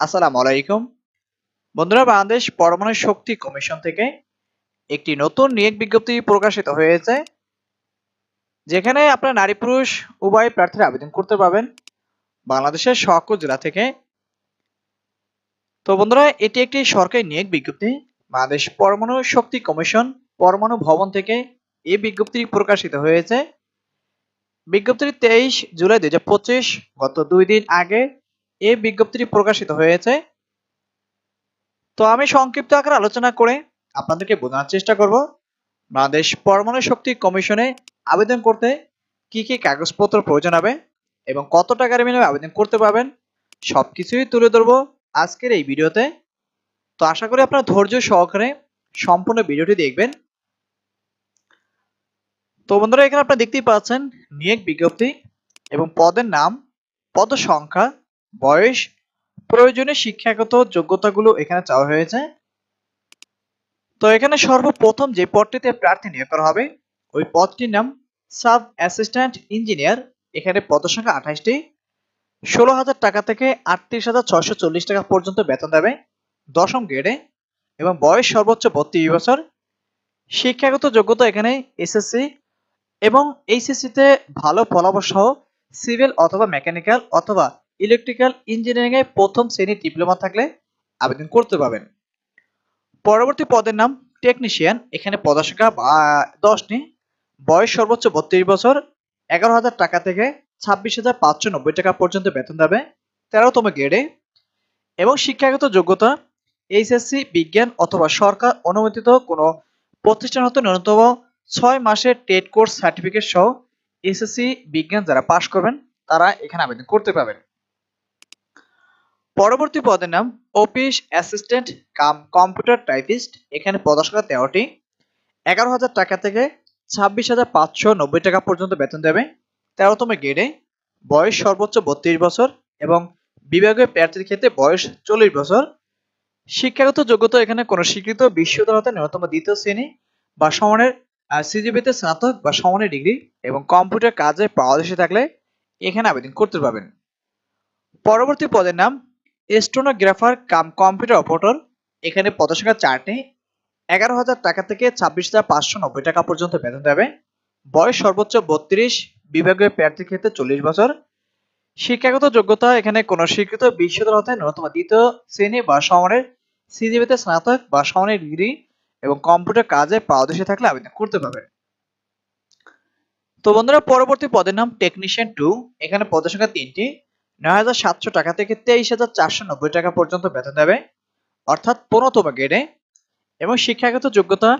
আসসালামু আলাইকুম। বন্ধুরা, বাংলাদেশ পরমাণু শক্তি কমিশন থেকে একটি নতুন নিয়োগ বিজ্ঞপ্তি প্রকাশিত হয়েছে, যেখানে আপনার নারী পুরুষ উভয় প্রার্থীরা আবেদন করতে পারবেন বাংলাদেশের সকল জেলা থেকে। তো বন্ধুরা, এটি একটি সরকারি নিয়োগ বিজ্ঞপ্তি। বাংলাদেশ পরমাণু শক্তি কমিশন পরমাণু ভবন থেকে এই বিজ্ঞপ্তি প্রকাশিত হয়েছে। বিজ্ঞপ্তির তেইশ জুলাই দুই হাজার পঁচিশ, গত দুই দিন আগে এই বিজ্ঞপ্তিটি প্রকাশিত হয়েছে। তো আমি সংক্ষিপ্ত আকারে আলোচনা করে আপনাদেরকে বোঝানোর চেষ্টা করব। বাংলাদেশ পরমাণু শক্তি কমিশনে আবেদন করতে কি কি কাগজপত্র প্রয়োজন হবে এবং কত টাকার বিনিময়ে আবেদন করতে পারবেন সবকিছুই তুলে ধরবো আজকের এই ভিডিওতে। তো আশা করি আপনারা ধৈর্য সহকারে সম্পূর্ণ ভিডিওটি দেখবেন। তো বন্ধুরা, এখানে আপনারা দেখতেই পাচ্ছেন নিয়োগ বিজ্ঞপ্তি এবং পদের নাম, পদ সংখ্যা বয়স প্রয়োজনীয় শিক্ষাগত যোগ্যতাগুলো এখানে চাওয়া হয়েছে। তো এখানে সর্বপ্রথম যে পদটিতে প্রার্থী নিয়োগ করা হবে, ওই পদটির নাম সাব অ্যাসিস্ট্যান্ট ইঞ্জিনিয়ার। এখানে পদসংখ্যা আঠাশটি। ষোলো হাজার টাকা থেকে আটত্রিশ হাজার ছয়শো চল্লিশ টাকা পর্যন্ত বেতন দেবে দশম গ্রেডে এবং বয়স সর্বোচ্চ বত্রিশ বছর। শিক্ষাগত যোগ্যতা এখানে এসএসসি এবং এইচএসসিতে ভালো ফলাফল সহ সিভিল অথবা মেকানিক্যাল অথবা ইলেকট্রিক্যাল ইঞ্জিনিয়ারিং এ প্রথম শ্রেণির ডিপ্লোমা থাকলে আবেদন করতে পারবেন। পরবর্তী পদের নাম টেকনিশিয়ান এখানে পদসংখ্যা দশটি। বয়স সর্বোচ্চ বত্রিশ বছর। এগারো হাজার টাকা থেকে ছাব্বিশ হাজার পাঁচশো নব্বই টাকা পর্যন্ত বেতন দেবে। তেরোতম গ্রেডে এবং শিক্ষাগত যোগ্যতা, এইচএসসি, বিজ্ঞান অথবা সরকার অনুমোদিত কোনো প্রতিষ্ঠান হতে ন্যূনতম ছয় মাসের টেট কোর্স সার্টিফিকেট সহ এসএসসি বিজ্ঞান যারা পাশ করবেন, তারা এখানে আবেদন করতে পারবেন। পরবর্তী পদের নাম office assistant cum computer typist. এখানে পদসংখ্যা তেরোটি। এগারো হাজার টাকা থেকে ছাব্বিশ হাজার পাঁচশো নব্বই টাকা পর্যন্ত বেতন দেবে। তেরোতম গ্রেডে বয়স সর্বোচ্চ বত্রিশ বছর এবং বিভাগীয় প্রার্থীর ক্ষেত্রে বয়স চল্লিশ বছর। শিক্ষাগত যোগ্যতা এখানে কোনো স্বীকৃত বিশ্ববিদ্যালয় ন্যূনতম দ্বিতীয় শ্রেণি বা সমানের সিজিবিতে স্নাতক বা সমানের ডিগ্রি এবং কম্পিউটার কাজে পারদর্শী থাকলে এখানে আবেদন করতে পারবেন। পরবর্তী পদের নাম স্টোনোগ্রাফার কাম কম্পিউটার অপারেটর এখানে পদসংখ্যা চারটি, এগারো হাজার টাকা থেকে ছাব্বিশ হাজার পাঁচশো নব্বই টাকা পর্যন্ত বেতন দেবে। বয়স সর্বোচ্চ বত্রিশ, বিভাগীয় প্রার্থীর ক্ষেত্রে চল্লিশ বছর। শিক্ষাগত যোগ্যতা এখানে কোন স্বীকৃত বিশ্ববিদ্যালয় হতে ন্যূনতম দ্বিতীয় শ্রেণি বা সমানের সিজিবিতে স্নাতক বা সমানের ডিগ্রি এবং কম্পিউটার কাজে পারদর্শী থাকলে আবেদন করতে পারবেন তো বন্ধুরা, পরবর্তী পদের নাম টেকনিশিয়ান টু। এখানে পদের সংখ্যা তিনটি নয় হাজার সাতশো টাকা থেকে তেইশ হাজার চারশো নব্বই টাকা পর্যন্ত বেতন দেবে, অর্থাৎ পনেরোতম গ্রেডে এবং শিক্ষাগত যোগ্যতা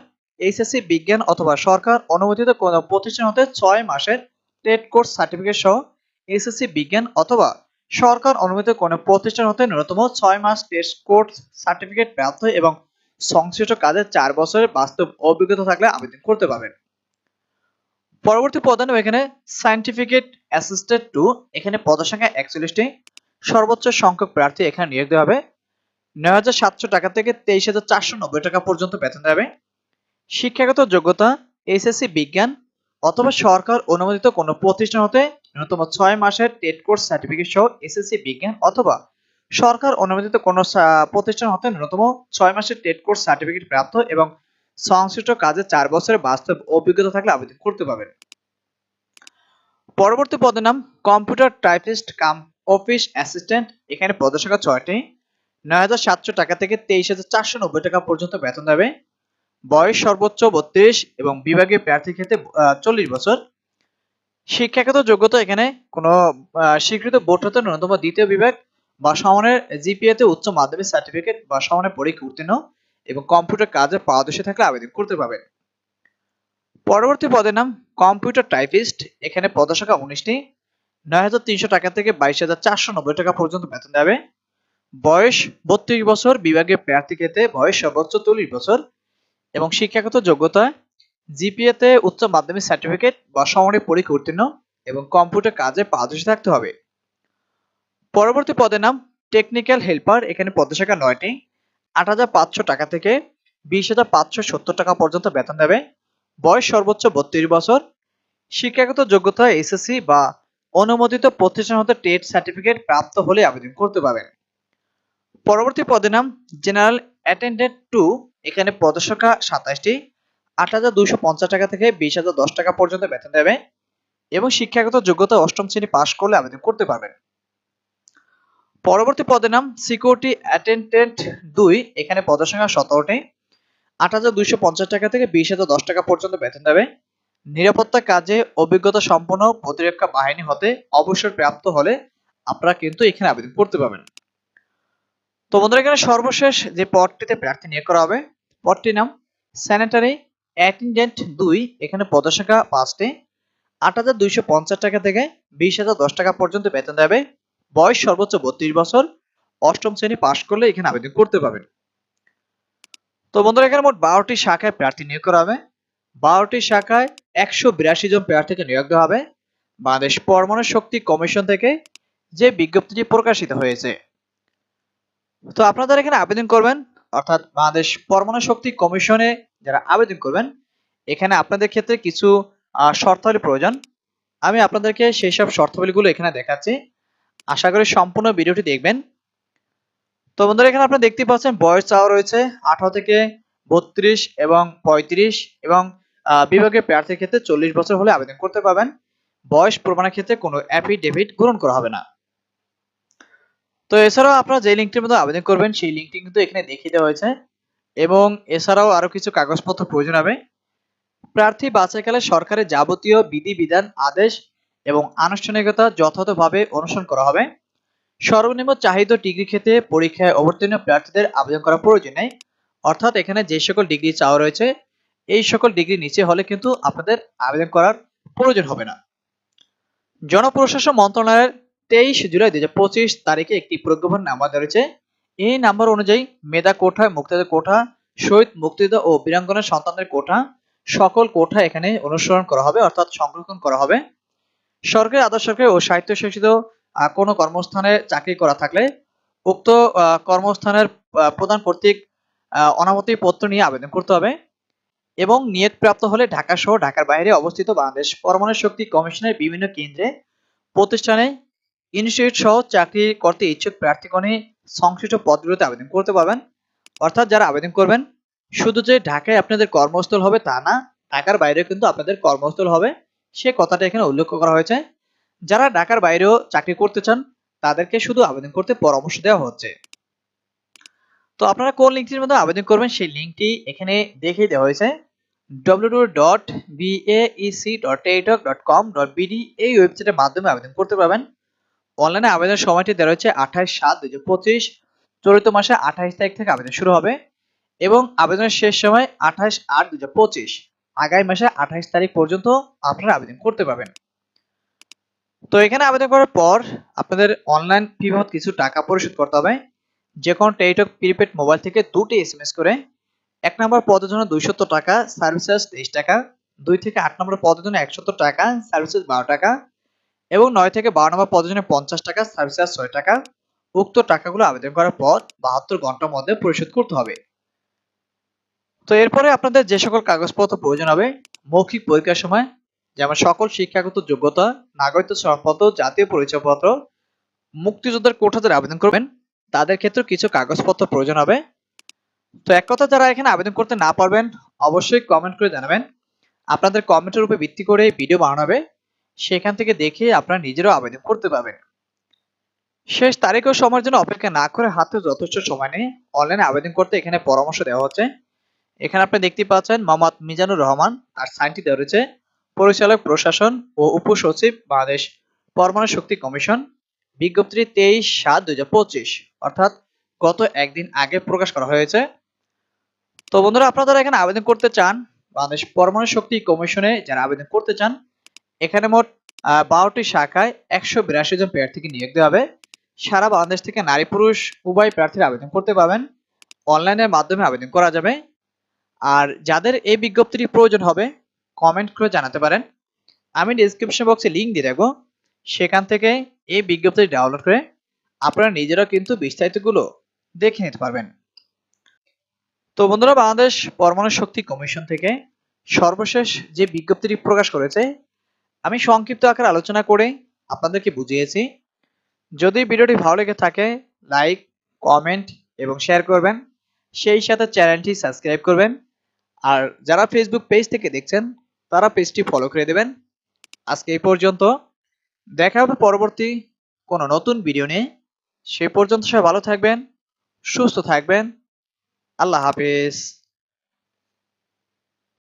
এইচএসসি বিজ্ঞান অথবা সরকার অনুমোদিত কোন প্রতিষ্ঠান হতে ছয় মাসের টেট কোর্স সার্টিফিকেট সহ এসএসসি বিজ্ঞান অথবা সরকার অনুমোদিত কোন প্রতিষ্ঠান হতে ন্যূনতম ছয় মাস টেস্ট কোর্স সার্টিফিকেট প্রাপ্ত এবং সংশ্লিষ্ট কাজে চার বছরের বাস্তব অভিজ্ঞতা থাকলে আবেদন করতে পারবেন। পরবর্তী পদান এখানে সাইন্টিফিকেট অ্যাসিস্ট্যান্ট টু এখানে পদসংখ্যা একচল্লিশটি, সর্বোচ্চ সংখ্যক প্রার্থী এখানে নিয়োগ দেওয়া হবে। নয় হাজার সাতশো টাকা থেকে তেইশ হাজার টাকা পর্যন্ত বেতন দেবে শিক্ষাগত যোগ্যতা, এসএসসি বিজ্ঞান অথবা সরকার অনুমোদিত কোনো প্রতিষ্ঠান হতে ন্যূনতম ছয় মাসের টেট কোর্স সার্টিফিকেট সহ এসএসসি বিজ্ঞান অথবা সরকার অনুমোদিত কোনো প্রতিষ্ঠান হতে ন্যূনতম ছয় মাসের টেট কোর্স সার্টিফিকেট প্রাপ্ত এবং সংশ্লিষ্ট কাজে চার বছরের বাস্তব অভিজ্ঞতা থাকলে আবেদন করতে পারবেন। পরবর্তী পদের নাম computer typist cum office assistant. এখানে পদের সংখ্যা ছয়টি। নয় হাজার সাতশো টাকা থেকে তেইশ হাজার চারশো নব্বই টাকা পর্যন্ত বেতন দেবে। বয়স সর্বোচ্চ বত্রিশ এবং বিভাগীয় প্রার্থীর ক্ষেত্রে চল্লিশ বছর। শিক্ষাগত যোগ্যতা এখানে কোনো স্বীকৃত বোর্ড ন্যূনতম দ্বিতীয় বিভাগ বা সমানের জিপিএতে উচ্চ মাধ্যমিক সার্টিফিকেট বা সমানের পরীক্ষা উত্তীর্ণ। এবং কম্পিউটার কাজে পারদর্শী থাকলে আবেদন করতে পারবেন। পরবর্তী পদের নাম কম্পিউটার টাইপিস্ট। এখানে পদসংখ্যা উনিশটি নয় হাজার তিনশো টাকা থেকে বাইশ হাজার চারশো নব্বই টাকা পর্যন্ত বেতন দেবে। বয়স বত্রিশ বছর বিভাগীয় প্রার্থী ক্ষেত্রে বয়স সর্বোচ্চ চল্লিশ বছর। এবং শিক্ষাগত যোগ্যতা জিপিএতে উচ্চ মাধ্যমিক সার্টিফিকেট বা সমানের পরীক্ষা উত্তীর্ণ এবং কম্পিউটার কাজে পারদর্শী থাকতে হবে। পরবর্তী পদের নাম টেকনিক্যাল হেল্পার এখানে পদসংখ্যা নয়টি। আট হাজার পাঁচশো টাকা থেকে বিশ হাজার পাঁচশো সত্তর টাকা পর্যন্ত বেতন দেবে। বয়স সর্বোচ্চ বত্রিশ বছর। শিক্ষাগত যোগ্যতা এসএসসি বা অনুমোদিত প্রতিষ্ঠান হতে টেট সার্টিফিকেট প্রাপ্ত হলে আবেদন করতে পারবেন। পরবর্তী পদের নাম জেনারেল অ্যাটেন্ডেন্ট টু। এখানে পদসংখ্যা সাতাশটি। আট হাজার দুইশো পঞ্চাশ টাকা থেকে বিশ হাজার দশ টাকা পর্যন্ত বেতন দেবে এবং শিক্ষাগত যোগ্যতা অষ্টম শ্রেণি পাশ করলে আবেদন করতে পারবেন। পরবর্তী পদের নাম সিকিউরিটি অ্যাটেন্ডেন্ট দুই। এখানে পদসংখ্যা সতেরোটি। আট হাজার দুইশো পঞ্চাশ টাকা থেকে বিশ হাজার দশ টাকা পর্যন্ত বেতন দেবে। নিরাপত্তা কাজে অভিজ্ঞতা সম্পন্ন প্রতিরক্ষা বাহিনী হতে অবসর প্রাপ্ত হলে আপনারা কিন্তু এখানে আবেদন করতে পারবেন। তো বন্ধুরা, এখানে সর্বশেষ যে পদটিতে প্রার্থী নিয়োগ করা হবে, পদটির নাম স্যানিটারি অ্যাটেন্ডেন্ট দুই। এখানে পদসংখ্যা পাঁচটি। আট হাজার দুইশো পঞ্চাশ টাকা থেকে বিশ হাজার দশ টাকা পর্যন্ত বেতন দেবে। বয়স সর্বোচ্চ বত্রিশ বছর, অষ্টম শ্রেণি পাশ করলে এখানে আবেদন করতে পারবেন। তো বন্ধুরা, এখানে মোট বারোটি শাখায় প্রার্থী নিয়োগ করা হবে। বারোটি শাখায় একশো বিরাশি জন প্রার্থীকে নিয়োগ দেওয়া হবে। বাংলাদেশ পরমাণু শক্তি কমিশন থেকে যে বিজ্ঞপ্তিটি প্রকাশিত হয়েছে। তো আপনারা এখানে আবেদন করবেন, অর্থাৎ বাংলাদেশ পরমাণু শক্তি কমিশনে যারা আবেদন করবেন, এখানে আপনাদের ক্ষেত্রে কিছু শর্তাবলী প্রয়োজন। আমি আপনাদেরকে সেই সব শর্তাবলীগুলো এখানে দেখাচ্ছি। আশা করি সম্পূর্ণ ভিডিওটি দেখবেন। তো বন্ধুরা এখানে আপনারা দেখতে পাচ্ছেন বয়স চাওয়া রয়েছে আঠারো থেকে বত্রিশ এবং পঁয়ত্রিশ এবং আহ, বিভাগীয় প্রার্থীর ক্ষেত্রে চল্লিশ বছর হলে আবেদন করতে পারবেন। বয়স প্রমাণের ক্ষেত্রে কোনো অ্যাফিডেভিট গ্রহণ করা হবে না। তো এছাড়াও আপনারা যে লিঙ্কটির মধ্যে আবেদন করবেন সেই লিঙ্কটি কিন্তু এখানে দেখিয়ে দেওয়া হয়েছে এবং এছাড়াও আরও কিছু কাগজপত্র প্রয়োজন হবে। প্রার্থী বাছাইকালে সরকারের যাবতীয় বিধিবিধান আদেশ এবং আনুষ্ঠানিকতা যথাযথভাবে অনুসরণ করা হবে। সর্বনিম্ন চাহিদা ডিগ্রি ক্ষেত্রে পরীক্ষায় অবতীর্ণ প্রার্থীদের আবেদন করা প্রয়োজন নেই। অর্থাৎ এখানে যে সকল ডিগ্রি চাওয়া রয়েছে, এই সকল ডিগ্রি নিচে হলে কিন্তু আপনাদের আবেদন করার প্রয়োজন হবে না। জনপ্রশাসন মন্ত্রণালয়ের তেইশ জুলাই দুই পঁচিশ তারিখে একটি প্রজ্ঞাপন নাম্বার রয়েছে। এই নাম্বার অনুযায়ী মেধা কোঠা, মুক্তিযোদ্ধা কোঠা, শহীদ মুক্তিযোদ্ধা ও বীরাঙ্গনের সন্তানদের কোঠা, সকল কোঠা এখানে অনুসরণ করা হবে, অর্থাৎ সংরক্ষণ করা হবে। সরকারি আদর্শ সরকারি ও স্বায়ত্তশাসিত কোনো কর্মস্থানে চাকরি করা থাকলে উক্ত কর্মস্থানের প্রধান কর্তৃক অনামতি পত্র নিয়ে আবেদন করতে হবে এবং নিয়োগ প্রাপ্ত হলে ঢাকা সহ ঢাকার বাইরে অবস্থিত বাংলাদেশ পরমাণু শক্তি কমিশনের বিভিন্ন কেন্দ্রে, প্রতিষ্ঠানে ইনস্টিটিউট সহ চাকরি করতে ইচ্ছুক প্রার্থীগণে সংশ্লিষ্ট পদগুলোতে আবেদন করতে পারবেন। অর্থাৎ যারা আবেদন করবেন, শুধু যে ঢাকায় আপনাদের কর্মস্থল হবে তা না, ঢাকার বাইরেও কিন্তু আপনাদের কর্মস্থল হবে। সে কথাটা এখানে উল্লেখ করা হয়েছে। যারা ঢাকার বাইরেও চাকরি করতে চান, তাদেরকে শুধু আবেদন করতে পরামর্শ দেওয়া হচ্ছে। তো আপনারা কোন লিঙ্কটির মধ্যে আবেদন করবেন, সেই লিঙ্কটি এখানে দেখিয়ে দেওয়া হয়েছে। www.baec.taitalk.com.bd এই ওয়েবসাইটের মাধ্যমে আবেদন করতে পারবেন। অনলাইনে আবেদনের সময়টি দেওয়া রয়েছে আঠাশ সাত দুই পঁচিশ। চলিত মাসে আঠাশ তারিখ থেকে আবেদন শুরু হবে এবং আবেদনের শেষ সময় আঠাশ আট দুই পঁচিশ। আগামী মাসে আঠাশ তারিখ পর্যন্ত আপনারা আবেদন করতে পারবেন। তো এখানে আবেদন করার পর আপনাদের অনলাইন ফি কিছু টাকা পরিশোধ করতে হবে। যে কোনো টেলিটক প্রিপেড মোবাইল থেকে দুটি এসএমএস করে, এক নম্বর পদের জন্য দুইশত টাকা সার্ভিস চার্জ তেইশ টাকা, দুই থেকে আট নম্বর পদের জন্য একশত টাকা সার্ভিস চার্জ বারো টাকা এবং নয় থেকে বারো নম্বর পদের জন্য পঞ্চাশ টাকা সার্ভিস চার্জ ছয় টাকা। উক্ত টাকাগুলো আবেদন করার পর বাহাত্তর ঘণ্টার মধ্যে পরিশোধ করতে হবে। তো এরপরে আপনাদের যে সকল কাগজপত্র প্রয়োজন হবে, মৌখিক পরীক্ষার সময়, যেমন সকল শিক্ষাগত যোগ্যতা, নাগরিকত্ব সনদপত্র জাতীয় পরিচয়পত্র, মুক্তিযোদ্ধার কোঠাদের আবেদন করবেন, তাদের ক্ষেত্রে কিছু কাগজপত্র প্রয়োজন হবে। তো এক কথা যারা এখানে আবেদন করতে না পারবেন, অবশ্যই কমেন্ট করে জানাবেন। আপনাদের কমেন্টের উপর ভিত্তি করে ভিডিও বানানো হবে। সেখান থেকে দেখে আপনারা নিজেরাও আবেদন করতে পারবেন। শেষ তারিখ ও সময়ের জন্য অপেক্ষা না করে হাতে যথেষ্ট সময় নেই অনলাইনে আবেদন করতে এখানে পরামর্শ দেওয়া হচ্ছে। এখানে আপনি দেখতে পাচ্ছেন মোহাম্মদ মিজানুর রহমান, তার সাইনটি দেওয়া রয়েছে, পরিচালক, প্রশাসন ও উপসচিব বাংলাদেশ পরমাণু শক্তি কমিশন, বিজ্ঞপ্তি তেইশ সাত দুই অর্থাৎ গত একদিন আগে প্রকাশ করা হয়েছে। তো বন্ধুরা, আপনারা এখানে আবেদন করতে চান, বাংলাদেশ পরমাণু শক্তি কমিশনে যারা আবেদন করতে চান, এখানে মোট বারোটি শাখায় একশো বিরাশি জন প্রার্থীকে নিয়োগ দেওয়া হবে। সারা বাংলাদেশ থেকে নারী পুরুষ উভয় প্রার্থীরা আবেদন করতে পারবেন। অনলাইনের মাধ্যমে আবেদন করা যাবে। আর যাদের এই বিজ্ঞপ্তিটি প্রয়োজন হবে কমেন্ট করে জানাতে পারেন। আমি ডিসক্রিপশন বক্সে লিংক দিয়ে রাখব। সেখান থেকে এই বিজ্ঞপ্তিটি ডাউনলোড করে আপনারা নিজেরাও কিন্তু বিস্তারিতগুলো দেখে নিতে পারবেন। তো বন্ধুরা, বাংলাদেশ পরমাণু শক্তি কমিশন থেকে সর্বশেষ যে বিজ্ঞপ্তিটি প্রকাশ করেছে, আমি সংক্ষিপ্ত আকারে আলোচনা করে আপনাদেরকে বুঝিয়েছি। যদি ভিডিওটি ভালো লেগে থাকে লাইক কমেন্ট এবং শেয়ার করবেন। সেই সাথে চ্যানেলটি সাবস্ক্রাইব করবেন। আর যারা ফেসবুক পেজ থেকে দেখছেন, তারা পেজটি ফলো করে দেবেন। আজকে এই পর্যন্ত। দেখা হবে পরবর্তী কোনো নতুন ভিডিও নিয়ে। সে পর্যন্ত সবাই ভালো থাকবেন, সুস্থ থাকবেন। আল্লাহ হাফেজ।